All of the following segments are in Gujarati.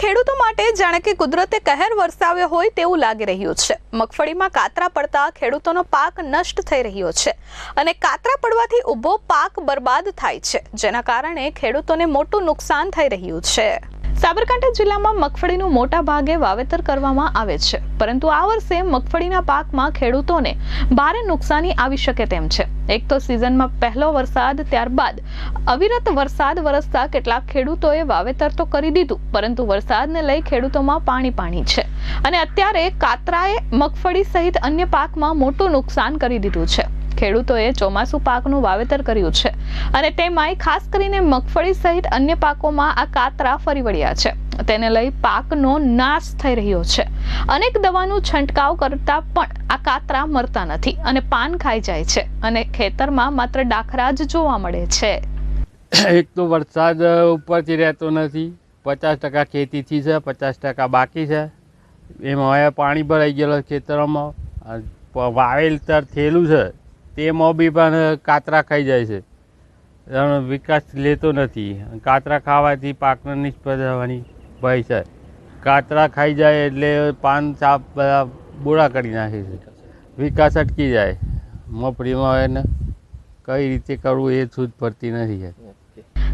ખેડૂતો માટે જાણે કે કુદરતે કહેર વરસાવ્યો હોય તેવું લાગી રહ્યું છે. મગફળીમાં કાતરા પડતા ખેડૂતોનો પાક નષ્ટ થઈ રહ્યો છે અને કાતરા પડવાથી ઊભો પાક બરબાદ થાય છે, જેના કારણે ખેડૂતોને મોટું નુકસાન થઈ રહ્યું છે. સાબરકાંઠા જિલ્લામાં મગફળીનું મોટા ભાગે વાવેતર કરવામાં આવે છે, પરંતુ આ વર્ષે મગફળીના પાકમાં ખેડૂતોને ભારે નુકસાની આવી શકે તેમ છે. એક તો સિઝનમાં પહેલો વરસાદ ત્યારબાદ અવિરત વરસાદ વરસતા કેટલાક ખેડૂતોએ વાવેતર તો કરી દીધું, પરંતુ વરસાદને લઈ ખેડૂતોમાં પાણી પાણી છે. અને અત્યારે કાતરાએ મગફળી સહિત અન્ય પાકમાં મોટું નુકસાન કરી દીધું છે. ખેડૂતોએ ચોમાસુ પાકનું વાવેતર કર્યું છે. અને તેમાંય ખાસ કરીને મગફળી સહિત અન્ય પાકોમાં આ કાતરા ફરી વળ્યા છે. તેને લઈ પાકનો નાશ થઈ રહ્યો છે. અનેક દવાનું છંટકાવ કરતા પણ આ કાતરા મરતા નથી અને પાન ખાઈ જાય છે અને ખેતરમાં માત્ર ડાખરા જ જોવા મળે છે. એક તો વરસાદ ઉપરથી રહેતો નથી. પચાસ ટકા ખેતીથી છે, પચાસ ટકા બાકી છે. એમાં હવે પાણી ભરાઈ ગયેલું ખેતરોમાં. વાવેલતર થયેલું છે. તેમાં મોબી પણ કાતરા ખાઈ જાય છે. વિકાસ લેતો નથી. કાતરા ખાવાથી પાકને નિષ્ફળ જવાની ભય છે. કાતરા ખાઈ જાય એટલે પાન સાપ બધા બોળા કરી નાખે છે. વિકાસ અટકી જાય. મગફળીમાં એને કઈ રીતે કરવું એ સૂઝ પડતી નથી.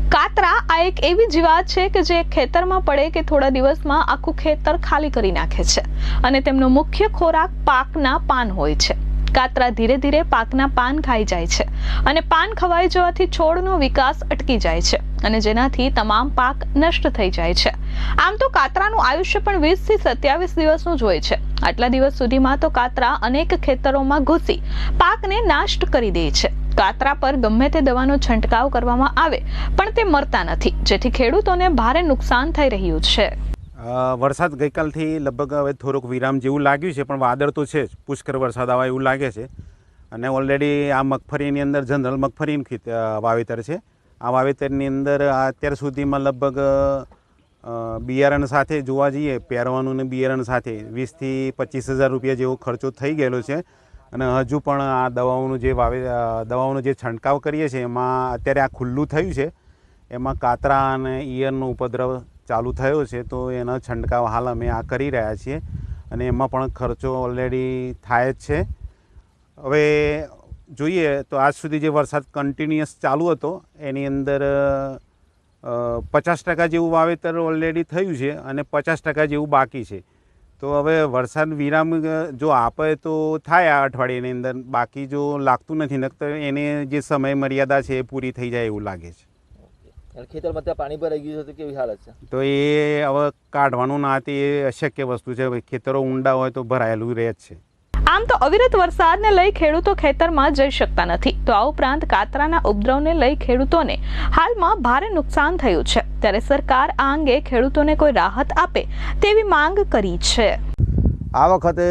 કાતરા આ એક એવી જીવાત છે કે જે ખેતરમાં પડે કે થોડા દિવસમાં આખું ખેતર ખાલી કરી નાખે છે. અને તેમનો મુખ્ય ખોરાક પાકના પાન હોય છે. કાતરા ધીરે ધીરે પાકના પાન ખાઈ જાય છે અને પાન ખવાઈ જવાથી છોડનો વિકાસ અટકી જાય છે અને જેનાથી તમામ પાક નષ્ટ થઈ જાય છે. આમ તો કાતરાનું આયુષ્ય પણ વીસથી સત્યાવીસ દિવસનું જ હોય છે. આટલા દિવસ સુધીમાં તો કાતરા અનેક ખેતરોમાં ઘૂસી પાકને નાષ્ટ કરી દે છે. કાતરા પર ગમે તે દવાનો છંટકાવ કરવામાં આવે, પણ તે મરતા નથી, જેથી ખેડૂતોને ભારે નુકસાન થઈ રહ્યું છે. વરસાદ ગઈકાલથી લગભગ હવે થોડોક વિરામ જેવું લાગ્યું છે, પણ વાદળ તો છે જ. પુષ્કળ વરસાદ આવે એવું લાગે છે. અને ઓલરેડી આ મગફળીની અંદર જનરલ મગફળી વાવેતર છે. આ વાવેતરની અંદર અત્યાર સુધીમાં લગભગ બિયારણ સાથે જોવા જઈએ, પહેરવાનું ને બિયારણ સાથે વીસથી પચીસ હજાર રૂપિયા જેવો ખર્ચો થઈ ગયેલો છે. અને હજુ પણ આ દવાઓનું જે વાવે દવાઓનો જે છંટકાવ કરીએ છીએ, એમાં અત્યારે આ ખુલ્લું થયું છે. એમાં કાતરા અને ઈયરનો ઉપદ્રવ ચાલુ થયો છે, તો એનો છંટકાવ હાલ અમે આ કરી રહ્યા છીએ અને એમાં પણ ખર્ચો ઓલરેડી થાય જ છે. હવે જોઈએ તો આજ સુધી જે વરસાદ કન્ટિન્યુઅસ ચાલુ હતો, એની અંદર પચાસ ટકા જેવું વાવેતર ઓલરેડી થયું છે અને પચાસ ટકા જેવું બાકી છે. તો હવે વરસાદ વિરામ, જો આપે તો થાય આ અઠવાડિયાની અંદર, બાકી જો લાગતું નથી, નકર એને જે સમય મર્યાદા છે એ પૂરી થઈ જાય એવું લાગે છે. ખેતરમાં ત્યાં પાણી ભરાઈ ગયું છે તો કેવી હાલત છે? તો એ હવે કાઢવાનું ના તે અશક્ય વસ્તુ છે. ખેતરો ઊંડા હોય તો ભરાયેલું રહે જ છે. આમ તો અવિરત વરસાદને લઈ ખેડૂતો ખેતરમાં જઈ શકતા નથી. તો આ ઉપરાંત કાતરાના ઉપદ્રવને લઈ ખેડૂતોને હાલમાં ભારે નુકસાન થયું છે. ત્યારે સરકાર આ અંગે ખેડૂતોને કોઈ રાહત આપે તેવી માંગ કરી છે. આ વખતે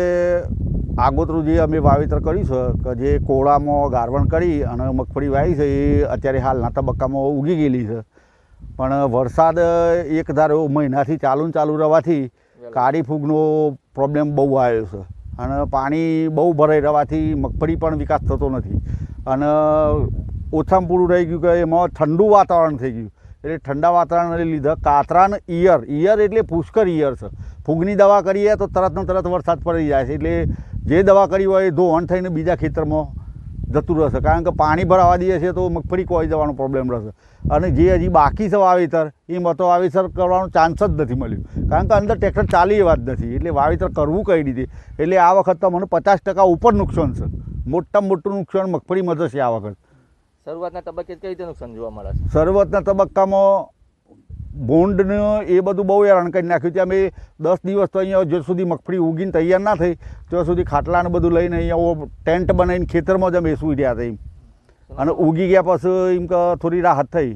આગોતરું જે અમે વાવેતર કર્યું છે કે જે કોળામાં ગારવણ કરી અને મગફળી વાવી છે એ અત્યારે હાલના તબક્કામાં ઉગી ગયેલી છે. પણ વરસાદ એક ધારો મહિનાથી ચાલુ ને ચાલુ રહેવાથી કાળી ફૂગનો પ્રોબ્લેમ બહુ આવ્યો છે. અને પાણી બહુ ભરાઈ રહેવાથી મગફળી પણ વિકાસ થતો નથી. અને ઓછામાં પૂરું રહી ગયું કે એમાં ઠંડુ વાતાવરણ થઈ ગયું. એટલે ઠંડા વાતાવરણને લીધે કાતરાને ઈયર ઈયર એટલે પુષ્કર ઈયર છે. ફૂગની દવા કરીએ તો તરત ને તરત વરસાદ પડી જાય છે. એટલે જે દવા કરી હોય એ ધોવાણ થઈને બીજા ખેતરમાં જતું રહેશે. કારણ કે પાણી ભરાવા દઈએ છીએ તો મગફળી કોઈ જવાનો પ્રોબ્લેમ રહેશે. અને જે હજી બાકી છે વાવેતર એ મતો વાવેતર કરવાનો ચાન્સ જ નથી મળ્યું. કારણ કે અંદર ટ્રેક્ટર ચાલી એવા જ નથી. એટલે વાવેતર કરવું કઈ રીતે? એટલે આ વખત તો મને પચાસ ટકા ઉપર નુકસાન છે. મોટામાં મોટું નુકસાન મગફળી થશે આ વખત. શરૂઆતના તબક્કે કઈ રીતે નુકસાન જોવા મળે છે? શરૂઆતના તબક્કામાં બોન્ડને એ બધું બહુ હેરાન કરી નાખ્યું. ત્યાં અમે દસ દિવસ તો અહીંયા જ્યાં સુધી મગફળી ઉગીને તૈયાર ના થઈ, ત્યાં સુધી ખાટલાને બધું લઈને અહીંયા ટેન્ટ બનાવીને ખેતરમાં જ અમે સૂઈ રહ્યા એમ. અને ઉગી ગયા પછી એમ કે થોડી રાહત થઈ.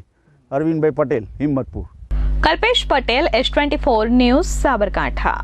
Arvindbhai Patel, Himmatpur. Kalpesh Patel, S twenty four news, Sabarkantha.